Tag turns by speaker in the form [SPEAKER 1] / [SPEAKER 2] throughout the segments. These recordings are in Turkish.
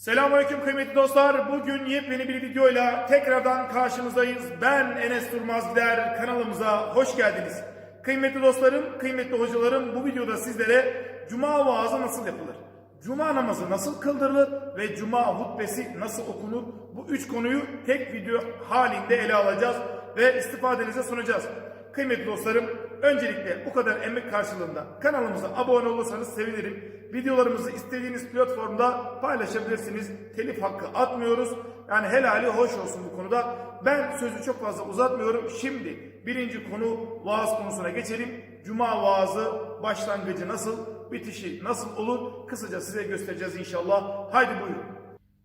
[SPEAKER 1] Selamünaleyküm kıymetli dostlar. Bugün yepyeni bir videoyla tekrardan karşınızdayız. Ben Enes Durmaz Gider. Kanalımıza hoş geldiniz. Kıymetli dostlarım, kıymetli hocalarım bu videoda sizlere cuma vaazı nasıl yapılır? Cuma namazı nasıl kıldırılır ve cuma hutbesi nasıl okunur? Bu üç konuyu tek video halinde ele alacağız ve istifadenize sunacağız. Kıymetli dostlarım, öncelikle bu kadar emek karşılığında kanalımıza abone olursanız sevinirim. Videolarımızı istediğiniz platformda paylaşabilirsiniz. Telif hakkı atmıyoruz. Yani helali hoş olsun bu konuda. Ben sözü çok fazla uzatmıyorum. Şimdi birinci konu vaaz konusuna geçelim. Cuma vaazı başlangıcı nasıl, bitişi nasıl olur? Kısaca size göstereceğiz inşallah. Haydi buyurun.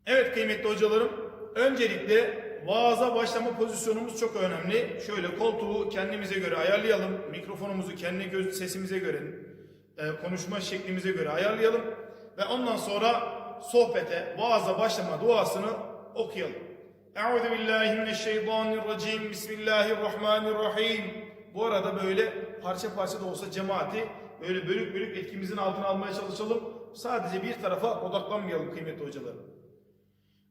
[SPEAKER 1] Evet kıymetli hocalarım, öncelikle vaaza başlama pozisyonumuz çok önemli. Şöyle koltuğu kendimize göre ayarlayalım. Mikrofonumuzu kendi göz sesimize göre, e, konuşma şeklimize göre ayarlayalım. Ve ondan sonra sohbete, vaaza başlama duasını okuyalım. Euzu billahi mineşşeytanirracim. Bismillahirrahmanirrahim. Bu arada böyle parça parça da olsa cemaati böyle bölük bölük etkimizin altına almaya çalışalım. Sadece bir tarafa odaklanmayalım kıymetli hocalarım.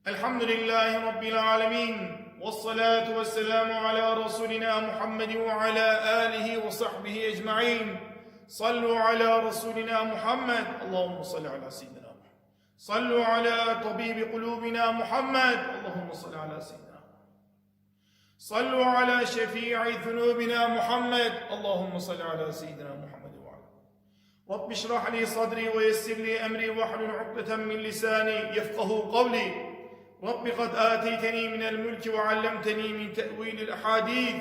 [SPEAKER 1] الحمد لله رب العالمين والصلاة والسلام على رسولنا محمد وعلى آله وصحبه أجمعين. صلوا على رسولنا محمد. اللهم صل على سيدنا محمد. صلوا على طبيب قلوبنا محمد. اللهم صل على سيدنا محمد. صلوا على شفيع ذنوبنا محمد. اللهم صل على سيدنا محمد وعلى رب اشرح لي صدري ويسر لي أمري واحلل عقدة من لساني يفقه قولي. رب قد آتيتني من الملك وعلمتني من تأويل الأحاديث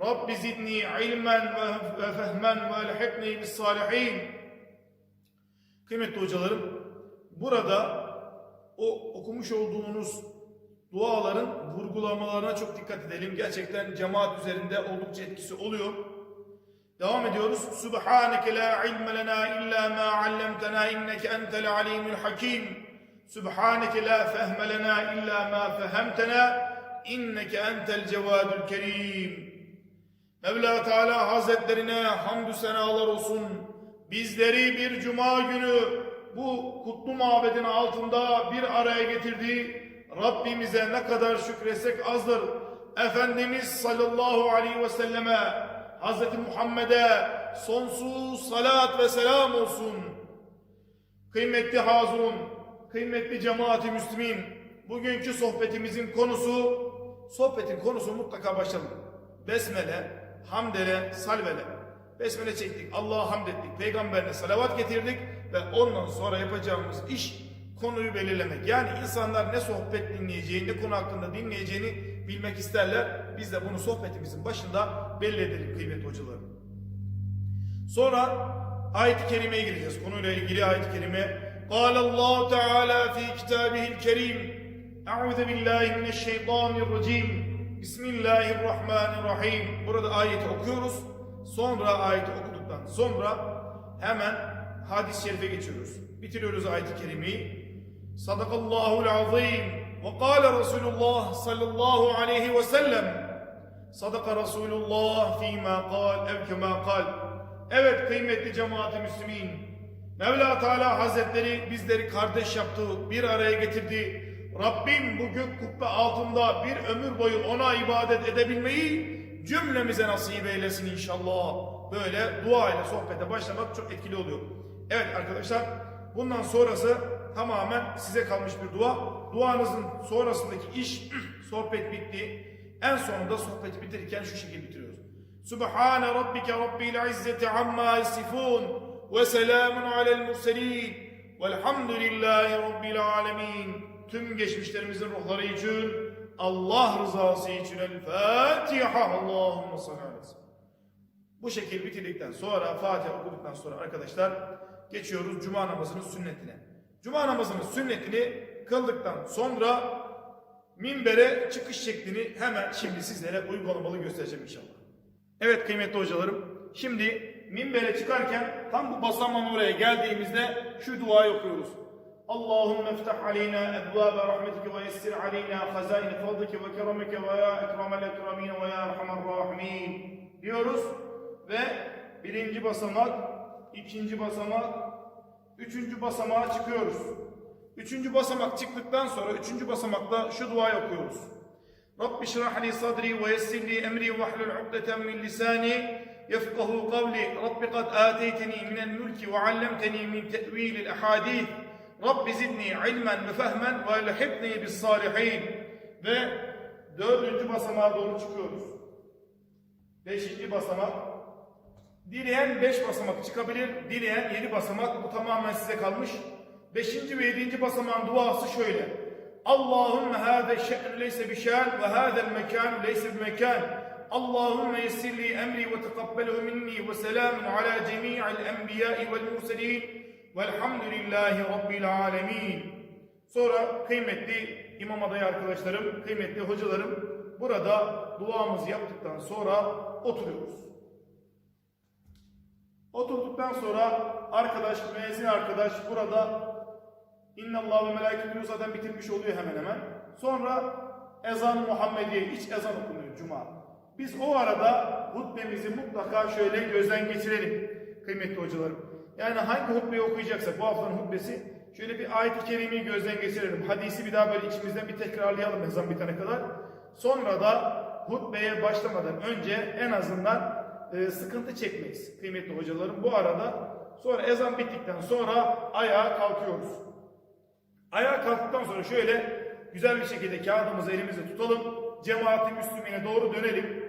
[SPEAKER 1] رب زدني علما وفهما والحقني بالصالحين Kıymetli hocalarım, burada o okumuş olduğunuz duaların vurgulamalarına çok dikkat edelim. Gerçekten cemaat üzerinde oldukça etkisi oluyor. Devam ediyoruz. Subhaneke la ilme lena illa ma allamtena inneke entel alimul hakim. Sübhaneke la fehme lena illa ma fehemtena inneke entel cevadül kerim. Mevla Teala Hazretlerine hamdü senalar olsun. Bizleri bir cuma günü bu kutlu mabedin altında bir araya getirdiği Rabbimize ne kadar şükretsek azdır. Efendimiz sallallahu aleyhi ve selleme Hazreti Muhammed'e sonsuz salat ve selam olsun. Kıymetli Hazun, kıymetli cemaati müslümin, bugünkü sohbetimizin konusu, sohbetin konusu mutlaka başlayalım. Besmele, hamdele, salvele. Besmele çektik, Allah'a hamd ettik, peygamberine salavat getirdik ve ondan sonra yapacağımız iş konuyu belirlemek. Yani insanlar ne sohbet dinleyeceğini, ne konu hakkında dinleyeceğini bilmek isterler. Biz de bunu sohbetimizin başında belli edelim kıymetli hocalarım. Sonra ayet-i kerimeye gireceğiz. Konuyla ilgili ayet-i kerime قال الله تعالى في كتابه الكريم أعوذ بالله من الشيطان الرجيم بسم الله الرحمن الرحيم Burada ayeti okuyoruz. Sonra ayeti okuduktan sonra hemen hadis-i şerife geçiyoruz. Bitiriyoruz ayeti kerimeyi. Sadakallahul azim ve kâle Resulullah sallallahu aleyhi ve sellem Sadaka Resulullah fîmâ kal ev kemâ kal Evet kıymetli cemaat-i müslümin Mevla Teala Hazretleri bizleri kardeş yaptı, bir araya getirdi. Rabbim bu gök kubbe altında bir ömür boyu ona ibadet edebilmeyi cümlemize nasip eylesin inşallah. Böyle dua ile sohbete başlamak çok etkili oluyor. Evet arkadaşlar bundan sonrası tamamen size kalmış bir dua. Duanızın sonrasındaki iş sohbet bitti. En sonunda sohbeti bitirirken şu şekilde bitiriyoruz. Subhane rabbike rabbil izzeti amma yasifun. وسلام على المرسلين والحمد لله رب العالمين tüm geçmişlerimizin ruhları için Allah rızası için el Fatiha Allahümme salli aleyhi Bu şekil bitirdikten sonra Fatiha okuduktan sonra arkadaşlar geçiyoruz Cuma namazının sünnetine. Cuma namazının sünnetini kıldıktan sonra minbere çıkış şeklini hemen şimdi sizlere uygulamalı göstereceğim inşallah. Evet kıymetli hocalarım şimdi minbere çıkarken tam bu basamağın oraya geldiğimizde şu duayı okuyoruz. Allahümme iftah aleyna ebvâbe rahmetike ve yessir aleyna hazaine fadlike ve keramike ve ya ekremel ekramine ve ya erhamer rahimin diyoruz ve birinci basamak, ikinci basamak, üçüncü basamağa çıkıyoruz. Üçüncü basamak çıktıktan sonra üçüncü basamakta şu duayı okuyoruz. Rabbi şrah li sadri ve yessir li emri ve hlul min lisani kavli. Rabbi kad ateyteni minel mülki ve allemteni min te'vilil ahadith. Rabbi zidni ilmen ve fehmen ve. Ve dördüncü basamağa doğru çıkıyoruz. Beşinci basamak. Dileyen beş basamak çıkabilir, dileyen yedi basamak. Bu tamamen size kalmış. Beşinci ve yedinci basamağın duası şöyle. Allahümme hâde şe'n leyse bişân ve hâzel mekân leyse bimekân. Emri ve tekabbelhu minni ve selamun ala cemi'il enbiyâi vel murselîn velhamdülillahi rabbil alemin. Sonra kıymetli imam adayı arkadaşlarım, kıymetli hocalarım burada duamızı yaptıktan sonra oturuyoruz. Oturduktan sonra arkadaş, müezzin arkadaş burada İnnallâhu ve melâketû zaten bitirmiş oluyor hemen hemen. Sonra ezan Muhammediye, iç ezan okunuyor Cuma. Biz o arada hutbemizi mutlaka şöyle gözden geçirelim kıymetli hocalarım. Yani hangi hutbeyi okuyacaksak bu haftanın hutbesi şöyle bir ayet-i kerimeyi gözden geçirelim. Hadisi bir daha böyle içimizden bir tekrarlayalım ezan bitene kadar. Sonra da hutbeye başlamadan önce en azından e, sıkıntı çekmeyiz kıymetli hocalarım. Bu arada sonra ezan bittikten sonra ayağa kalkıyoruz. Ayağa kalktıktan sonra şöyle güzel bir şekilde kağıdımızı elimizde tutalım. Cemaati Müslümine doğru dönelim.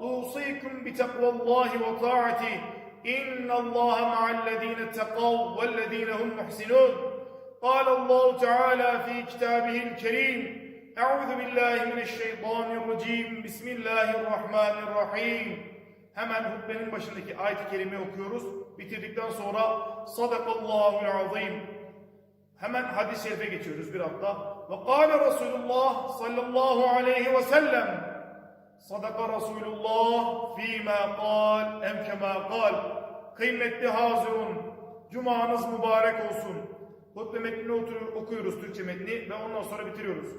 [SPEAKER 1] أوصيكم بتقوى الله وطاعته إن الله مع الذين اتقوا والذين هم محسنون قال الله تعالى في كتابه الكريم أعوذ بالله من الشيطان الرجيم بسم الله الرحمن الرحيم Hemen hutbenin başındaki ayet-i kerimeyi okuyoruz. Bitirdikten sonra Sadakallahul azim. Hemen hadis-i şerife geçiyoruz bir hatta. Ve kâle Resulullah sallallahu aleyhi ve sellem. Sadaka Resulullah fîmâ kal emkemâ kal. Kıymetli hazirun, cumanız mübarek olsun. Hutbe metnini oturuyor, okuyoruz Türkçe metni ve ondan sonra bitiriyoruz.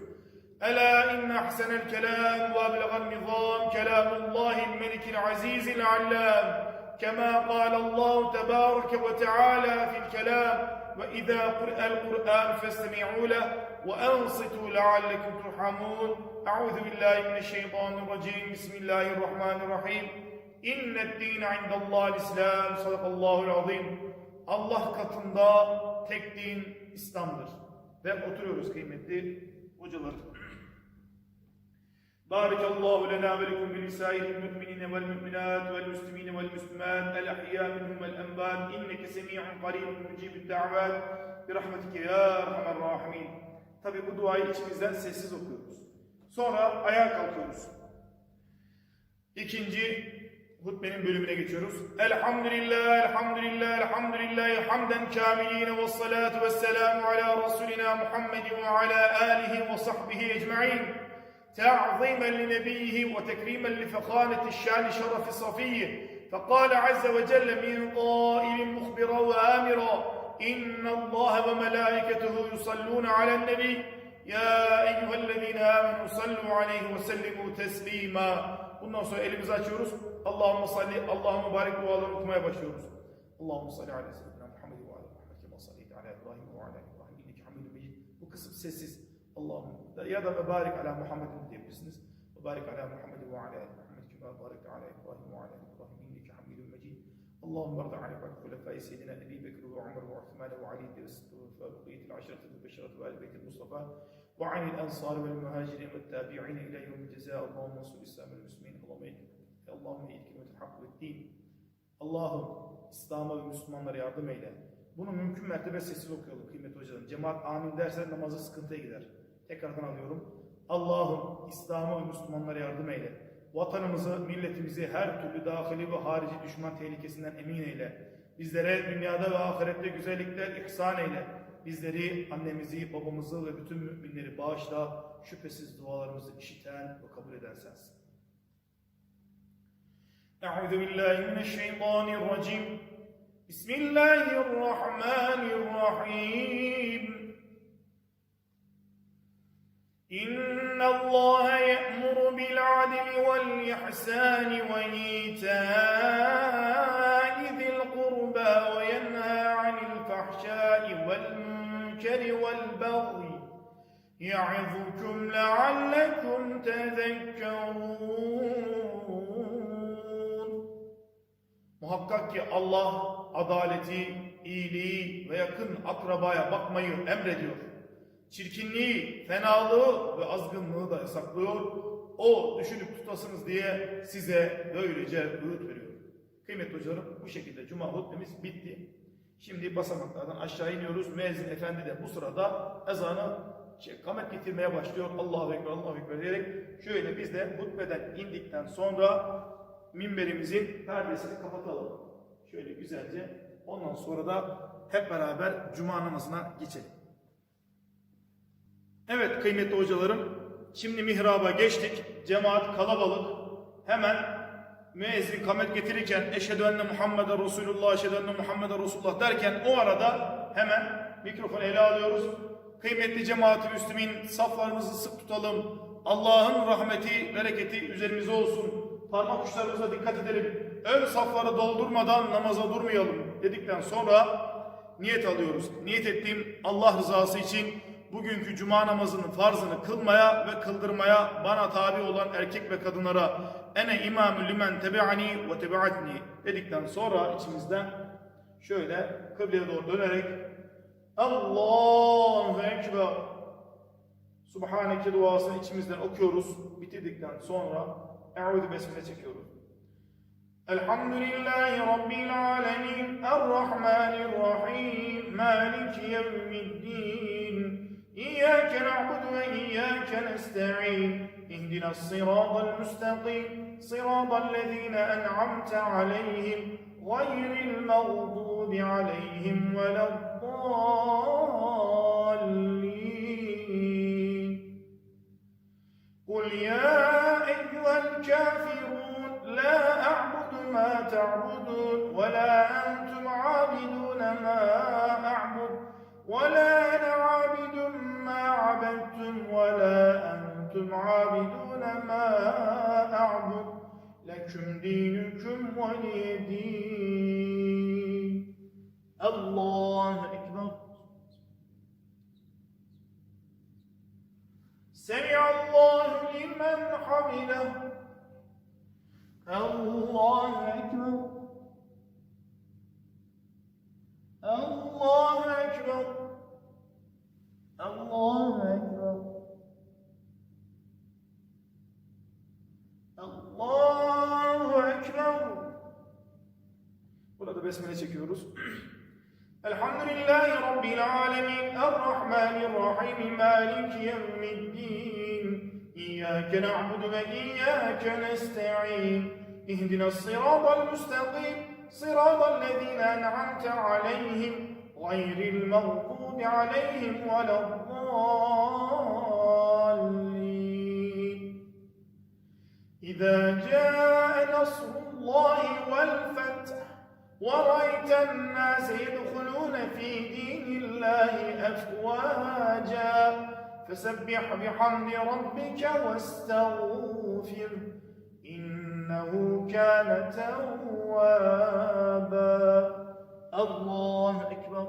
[SPEAKER 1] Ela inne ahsenel kelam ve ablegan nizam kelamullahil melikil azizil allam. Kema kâlallahu tebâreke ve teâlâ fil kelam. وإذا قرأ القرآن فاستمعوا له وأنصتوا لعلكم ترحمون أعوذ بالله من الشيطان الرجيم بسم الله الرحمن الرحيم إن الدين عند الله الإسلام صدق الله العظيم Allah katında tek din İslam'dır. Ve oturuyoruz kıymetli hocalarım. بارك الله لنا ولكم بلسائر المؤمنين والمؤمنات والمسلمين والمسلمات الأحياء منهم الأنبات إنك سميع قريب مجيب الدعوات برحمتك يا أرحم الراحمين Tabi bu duayı içimizden sessiz okuyoruz. Sonra ayağa kalkıyoruz. İkinci hutbenin bölümüne geçiyoruz. Elhamdülillah, elhamdülillah, elhamdülillah, hamden kamiline ve salatu ve selamu ala Resulina Muhammedin ve ala alihi ve sahbihi ecma'in. تعظيما لنبيه وتكريما لفخامة الشان شرف صفيه فقال عز وجل من قائل مخبرا وآمرا إن الله وملائكته يصلون على النبي يا أيها الذين آمنوا صلوا عليه وسلموا تسليما Bundan sonra elimizi açıyoruz. Allahümme salli, Allahümme barik duaları okumaya başlıyoruz. Allahümme salli ala seyyidina Muhammed ve ala Muhammed kema salli ala İbrahim ve ala İbrahim inneke hamidun mecid. Bu kısım sessiz. Allah'ım ya da mübarek ala Muhammed diyebilirsiniz. Mübarek ala Muhammed ve ala Muhammed kima barik ala İbrahim ve ala İbrahim inneke hamidun mecid. Allah'ım varda ala bak hulefai seyyidina Ebi Bekir ve Umar ve Uthman ve Ali ve Fabukiyet al-Aşrat ve Beşarat ve Al-Beyt al-Mustafa ve anil ansar ve muhacirin ve tabi'in ila yevmi ceza Allah'ım nasıl İslam ve Müslümin Allah'ım eğitim. Allah'ım eğitim ve hak ve din. Allah'ım İslam'a ve Müslümanlara yardım eyle. Bunu mümkün mertebe sessiz okuyalım kıymetli hocalarım. Cemaat amin derse namazı sıkıntıya gider. Tekrardan alıyorum. Allah'ım İslam'a ve Müslümanlara yardım eyle. Vatanımızı, milletimizi her türlü dahili ve harici düşman tehlikesinden emin eyle. Bizlere dünyada ve ahirette güzellikler ihsan eyle. bizleri, annemizi, babamızı ve bütün müminleri bağışla. Şüphesiz dualarımızı işiten ve kabul eden sensin. Euzu billahi mineşşeytanirracim. Bismillahirrahmanirrahim. إن الله يأمر بالعدل والإحسان وإيتاء ذي القربى وينهى عن الفحشاء والمنكر والبغي يعظكم لعلكم تذكرون Muhakkak ki Allah adaleti, iyiliği ve yakın akrabaya bakmayı. Çirkinliği, fenalığı ve azgınlığı da yasaklıyor. O düşünüp tutasınız diye size böylece öğüt veriyor. Kıymetli hocalarım bu şekilde cuma hutbemiz bitti. Şimdi basamaklardan aşağı iniyoruz. Müezzin efendi de bu sırada ezanı şey, kamet getirmeye başlıyor. Allahu Ekber, Allahu Ekber diyerek şöyle biz de hutbeden indikten sonra minberimizin perdesini kapatalım. Şöyle güzelce. Ondan sonra da hep beraber cuma namazına geçelim. Evet kıymetli hocalarım, şimdi mihraba geçtik. Cemaat kalabalık. Hemen müezzin kamet getirirken eşhedü enne Muhammeden Resulullah, eşhedü enne Muhammeden Resulullah derken o arada hemen mikrofonu ele alıyoruz. Kıymetli cemaat-i müslümin saflarımızı sık tutalım. Allah'ın rahmeti, bereketi üzerimize olsun. Parmak uçlarımıza dikkat edelim. Ön safları doldurmadan namaza durmayalım dedikten sonra niyet alıyoruz. Niyet ettiğim Allah rızası için bugünkü cuma namazının farzını kılmaya ve kıldırmaya bana tabi olan erkek ve kadınlara ene imamü limen tebi'ani ve tebi'atni dedikten sonra içimizden şöyle kıbleye doğru dönerek Allahu Ekber Subhaneke duasını içimizden okuyoruz. Bitirdikten sonra Eûzü besmele çekiyoruz. Elhamdülillahi Rabbil alemin Errahmanirrahim Maliki yevmiddin إياك نعبد وإياك نستعين اهدنا الصراط المستقيم صراط الذين أنعمت عليهم غير المغضوب عليهم ولا الضالين. قل يا أيها الكافرون لا أعبد ما تعبدون ولا أنتم عابدون ما أعبد ولا أنا عابد ما عبدتم ولا أنتم عابدون ما أعبد. لكم دينكم ولي دين. الله أكبر. سمع الله لمن حمده. الله أكبر. besmele çekiyoruz. Elhamdülillahi Rabbil alemin Errahmanirrahim Maliki yevmiddin İyyâke na'budu ve iyyâke nesta'in İhdina sıratal müstakim صراط الذين أنعمت عليهم غير المغضوب عليهم ولا الضالين إذا جاء نصر الله والفتح ورأيت الناس يدخلون في دين الله أفواجا. فسبح بحمد ربك واستغفره إنه كان توابا. الله أكبر.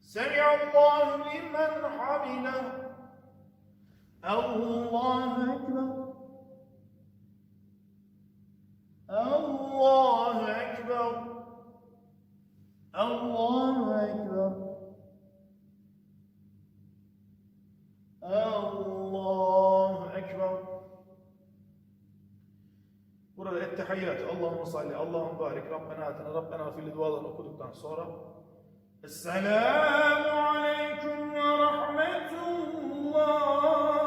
[SPEAKER 1] سمع الله لمن حمده. الله أكبر. الله أكبر. الله أكبر. الله أكبر. التحيات. اللهم صل اللهم بارك. ربنا آتنا ربنا في الدوار وكتبنا الصورة السلام عليكم ورحمة الله.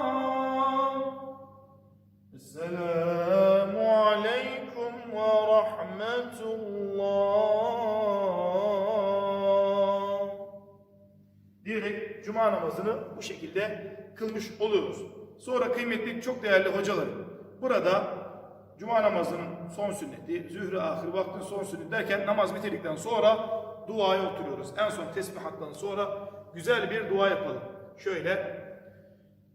[SPEAKER 1] Cuma namazını bu şekilde kılmış oluyoruz. Sonra kıymetli çok değerli hocalarım burada cuma namazının son sünneti, zühre ahir vaktin son sünneti derken namaz bitirdikten sonra duaya oturuyoruz. En son tesbihattan sonra güzel bir dua yapalım. Şöyle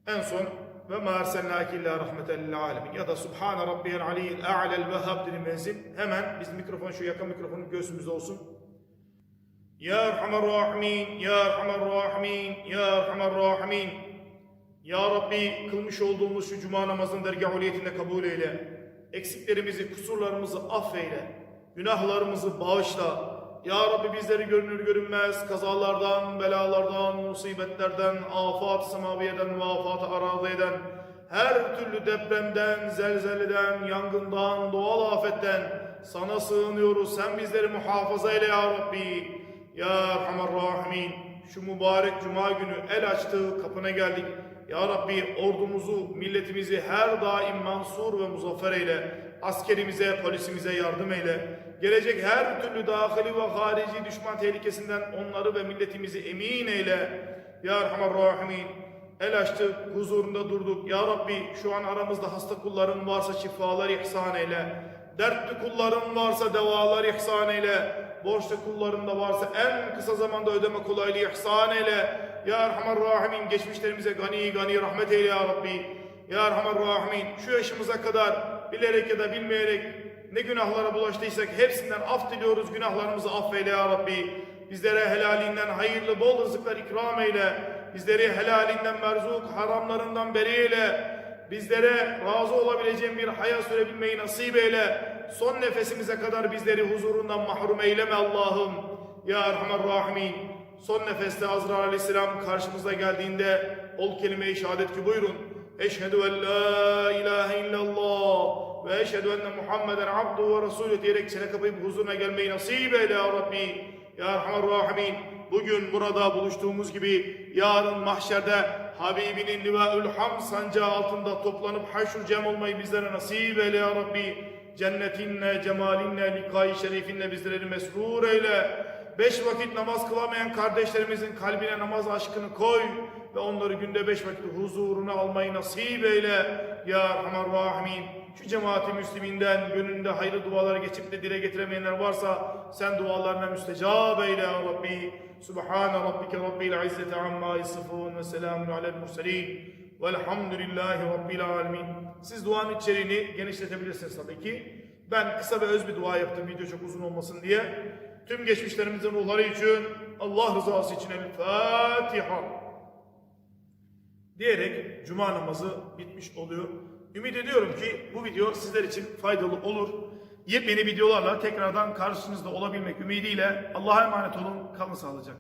[SPEAKER 1] en son ve ma erselnâke illâ rahmeten âlemin ya da Subhane rabbiyel aliyyil a'lel vehhab dedi menzil. Hemen biz mikrofon şu yakın mikrofonun göğsümüzde olsun. Ya Erhamer Rahimin, Ya Erhamer Rahimin, Ya Erhamer Rahimin. Ya Rabbi kılmış olduğumuz şu cuma namazını dergâh uliyetinde kabul eyle. Eksiklerimizi, kusurlarımızı affeyle. Günahlarımızı bağışla. Ya Rabbi bizleri görünür görünmez kazalardan, belalardan, musibetlerden, afat-ı semaviyeden ve afat-ı araziden, her türlü depremden, zelzeleden, yangından, doğal afetten sana sığınıyoruz. Sen bizleri muhafaza eyle ya Rabbi. Ya Erhamer Rahimin. Şu mübarek cuma günü el açtığı kapına geldik. Ya Rabbi ordumuzu, milletimizi her daim mansur ve muzaffer eyle. Askerimize, polisimize yardım eyle. Gelecek her türlü dahili ve harici düşman tehlikesinden onları ve milletimizi emin eyle. Ya Erhamer Rahimin. El açtık, huzurunda durduk. Ya Rabbi şu an aramızda hasta kulların varsa şifalar ihsan eyle. Dertli kulların varsa devalar ihsan eyle. Borçlu kulların da varsa en kısa zamanda ödeme kolaylığı ihsan eyle. Ya Erhamer Rahimin geçmişlerimize gani gani rahmet eyle ya Rabbi. Ya Erhamer Rahimin şu yaşımıza kadar bilerek ya da bilmeyerek ne günahlara bulaştıysak hepsinden af diliyoruz. Günahlarımızı affeyle ya Rabbi. Bizlere helalinden hayırlı bol rızıklar ikram eyle. Bizleri helalinden merzuk, haramlarından beri eyle. Bizlere razı olabileceğin bir hayat sürebilmeyi nasip eyle. Son nefesimize kadar bizleri huzurundan mahrum eyleme Allah'ım. Ya Erhamer Rahimin. Son nefeste Azrail Aleyhisselam karşımıza geldiğinde ol kelime-i şehadet ki buyurun. Eşhedü en la ilahe illallah ve eşhedü enne Muhammeden abdu ve resulü diyerek çene kapayıp huzuruna gelmeyi nasip eyle ya Rabbi. Ya Erhamer Rahimin. Bugün burada buluştuğumuz gibi yarın mahşerde Habibinin livaül ham sancağı altında toplanıp haşr cem olmayı bizlere nasip eyle ya Rabbi. Cennetinle, cemalinle, likayı şerifinle bizleri mesrur eyle. Beş vakit namaz kılamayan kardeşlerimizin kalbine namaz aşkını koy ve onları günde beş vakit huzuruna almayı nasip eyle. Ya Erhamer Rahimin. Şu cemaati Müslüminden gönlünde hayırlı dualar geçip de dile getiremeyenler varsa sen dualarına müstecab eyle ya Rabbi. Subhane Rabbike Rabbil İzzeti Amma Yasifun ve Selamun Alel Murselin. Velhamdülillahi Rabbil Alemin. Siz duanın içeriğini genişletebilirsiniz tabii ki. Ben kısa ve öz bir dua yaptım video çok uzun olmasın diye. Tüm geçmişlerimizin ruhları için Allah rızası için El Fatiha diyerek cuma namazı bitmiş oluyor. Ümit ediyorum ki bu video sizler için faydalı olur. Yepyeni videolarla tekrardan karşınızda olabilmek ümidiyle Allah'a emanet olun. Kalın sağlıcakla.